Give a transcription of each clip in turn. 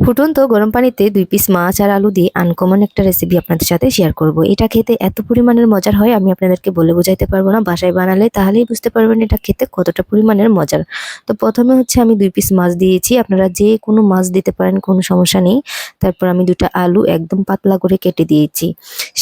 ফুটন্ত গরম পানিতে দুই পিস মাছ আর আলু দিয়ে আনকমন একটা রেসিপি আপনাদের সাথে শেয়ার করব। এটা খেতে এত পরিমাণের মজার হয়, আমি আপনাদেরকে বলে বোঝাইতে পারব না, বাসায় বানালে তাহলেই বুঝতে পারবেন এটা খেতে কতটা পরিমাণের মজার। তো প্রথমে হচ্ছে আমি দুই পিস মাছ দিয়েছি, আপনারা যে কোনো মাছ দিতে পারেন, কোনো সমস্যা নেই। তারপর আমি দুটা আলু একদম পাতলা করে কেটে দিয়েছি।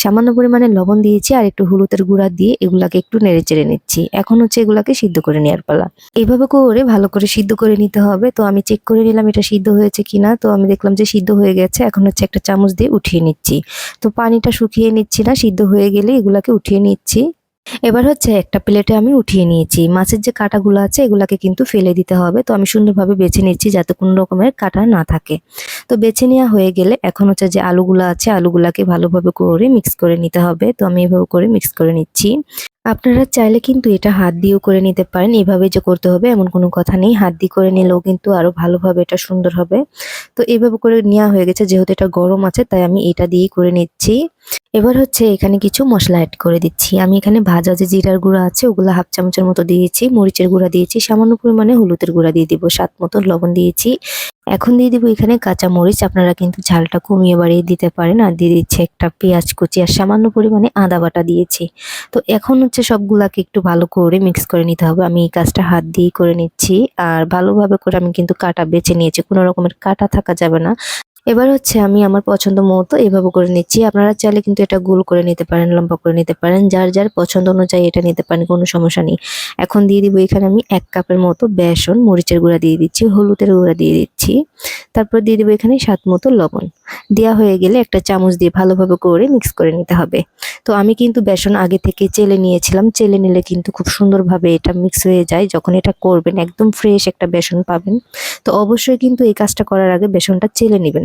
সামান্য পরিমাণে লবণ দিয়েছি আর একটু হলুদের গুঁড়া দিয়ে এগুলাকে একটু নেড়ে চেড়ে নিচ্ছি। এখন হচ্ছে এগুলাকে সিদ্ধ করে নেওয়ার পালা। এইভাবে করে ভালো করে সিদ্ধ করে নিতে হবে। তো আমি চেক করে নিলাম এটা সিদ্ধ হয়েছে কিনা। তো আমি দেখলাম যে সিদ্ধ হয়ে গেছে, এখন হচ্ছে একটা চামচ দিয়ে উঠিয়ে নিচ্ছি। তো পানিটা শুকিয়ে নিচ্ছি না, সিদ্ধ হয়ে গেলে এগুলাকে উঠিয়ে নিচ্ছি। এবার হচ্ছে একটা প্লেটে আমি উঠিয়ে নিয়েছি। মাছের যে কাঁটাগুলো আছে, এগুলাকে কিন্তু ফেলে দিতে হবে। তো আমি সুন্দরভাবে বেছে নিচ্ছি যাতে কোনো রকমের কাঁটা না থাকে। তো বেছে নেওয়া হয়ে গেলে এখন হচ্ছে যে আলুগুলো আছে, আলুগুলাকে ভালোভাবে করে মিক্স করে নিতে হবে। তো আমি এভাবে করে মিক্স করে নিচ্ছি। আপনারা চাইলে কিন্তু এটা হাত দিয়েও করে নিতে পারেন। এভাবে যে করতে হবে, এমন কোনো কথা নেই। হাত দিয়ে করে নিলেও কিন্তু আরও ভালোভাবে এটা সুন্দর হবে। তো এভাবে করে নেওয়া হয়ে গেছে। যেহেতু এটা গরম আছে, তাই আমি এটা দিয়েই করে নিচ্ছি। এবার হচ্ছে এখানে কিছু মশলা অ্যাড করে দিচ্ছি। আমি এখানে ভাজা যে জিরার গুঁড়া আছে, ওগুলো হাফ চামচের মতো দিয়েছি, মরিচের গুঁড়া দিয়েছি, সামান্য পরিমাণে হলুদের গুঁড়া দিয়ে দিব, স্বাদ মতো লবণ দিয়েছি। এখন দিয়ে দিব এখানে কাঁচা মরিচ, আপনারা কিন্তু ঝালটা কমিয়ে বাড়িয়ে দিতে পারেন। আর দিয়ে দিচ্ছে একটা পেঁয়াজ কুচি আর সামান্য পরিমাণে আদা বাটা দিয়েছি। তো এখন হচ্ছে সবগুলাকে একটু ভালো করে মিক্স করে নিতে হবে। আমি এই কাজটা হাত দিয়েই করে নিচ্ছি। আর ভালোভাবে করে আমি কিন্তু কাটা বেছে নিয়েছি। কোনো রকমের কাটা থাকা যাবে না। এবার হচ্ছে আমি আমার পছন্দ মতো এভাবে করে নিচ্ছি। আপনারা চাইলে কিন্তু এটা গোল করে নিতে পারেন, লম্বা করে নিতে পারেন। যার যার পছন্দ অনুযায়ী এটা নিতে পারেন, কোনো সমস্যা নেই। এখন দিয়ে দিব এখানে আমি এক কাপের মতো বেসন, মরিচের গুঁড়া দিয়ে দিচ্ছি, হলুদের গুঁড়া দিয়ে দিচ্ছি। তারপর দিয়ে দিব এখানে স্বাদ মতো লবণ। দেওয়া হয়ে গেলে একটা চামচ দিয়ে ভালোভাবে করে মিক্স করে নিতে হবে। তো আমি কিন্তু বেসন আগে থেকে চেলে নিয়েছিলাম। চেলে নিলে কিন্তু খুব সুন্দরভাবে এটা মিক্স হয়ে যায়। যখন এটা করবেন, একদম ফ্রেশ একটা বেসন পাবেন। তো অবশ্যই কিন্তু এই কাজটা করার আগে বেসনটা চেলে নেবেন।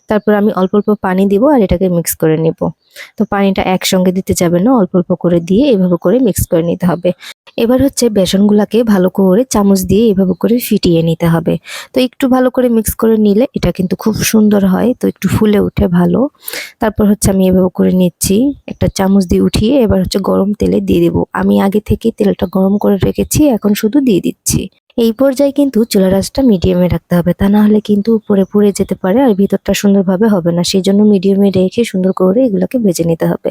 তারপর আমি অল্প অল্প পানি দিব আর এটাকে মিক্স করে নেব। তো পানিটা একসঙ্গে দিতে যাবে না, অল্প অল্প করে দিয়ে এভাবে করে মিক্স করে নিতে হবে। এবার হচ্ছে বেসনগুলাকে ভালো করে চামচ দিয়ে এভাবে করে ফিটিয়ে নিতে হবে। তো একটু ভালো করে মিক্স করে নিলে এটা কিন্তু খুব সুন্দর হয়, তো একটু ফুলে উঠে ভালো। তারপর হচ্ছে আমি এভাবে করে নিচ্ছি, একটা চামচ দিয়ে উঠিয়ে এবার হচ্ছে গরম তেলে দিয়ে দেবো। আমি আগে থেকে তেলটা গরম করে রেখেছি, এখন শুধু দিয়ে দিচ্ছি। এই পর্যায়ে কিন্তু চুলা রাসটা মিডিয়ামে রাখতে হবে, তা না হলে কিন্তু উপরে পুড়ে যেতে পারে আর ভিতরটা সুন্দরভাবে হবে না। সেই জন্য মিডিয়ামে রেখে সুন্দর করে এগুলোকে ভেজে নিতে হবে।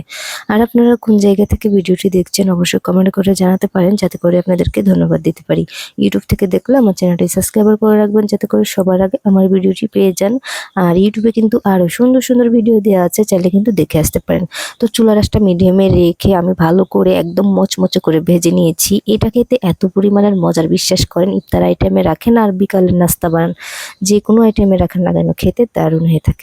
আর আপনারা কোন জায়গা থেকে ভিডিওটি দেখছেন অবশ্যই কমেন্ট করে জানাতে পারেন, যাতে করে আপনাদেরকে ধন্যবাদ দিতে পারি। ইউটিউব থেকে দেখলে আমার চ্যানেলটি সাবস্ক্রাইবার করে রাখবেন, যাতে করে সবার আগে আমার ভিডিওটি পেয়ে যান। আর ইউটিউবে কিন্তু আরও সুন্দর সুন্দর ভিডিও দেওয়া আছে, চাইলে কিন্তু দেখে আসতে পারেন। তো চুলা রাসটা মিডিয়ামে রেখে আমি ভালো করে একদম মচমচে করে ভেজে নিয়েছি। এটা খেতে এত পরিমাণের মজার বিশ্বাস করেন, ইফতার আইটেমে রাখেন আর বিকালের নাস্তা বানান যে কোনো আইটেমে রাখেন না কেন, খেতে দারুণ হয়ে থাকে।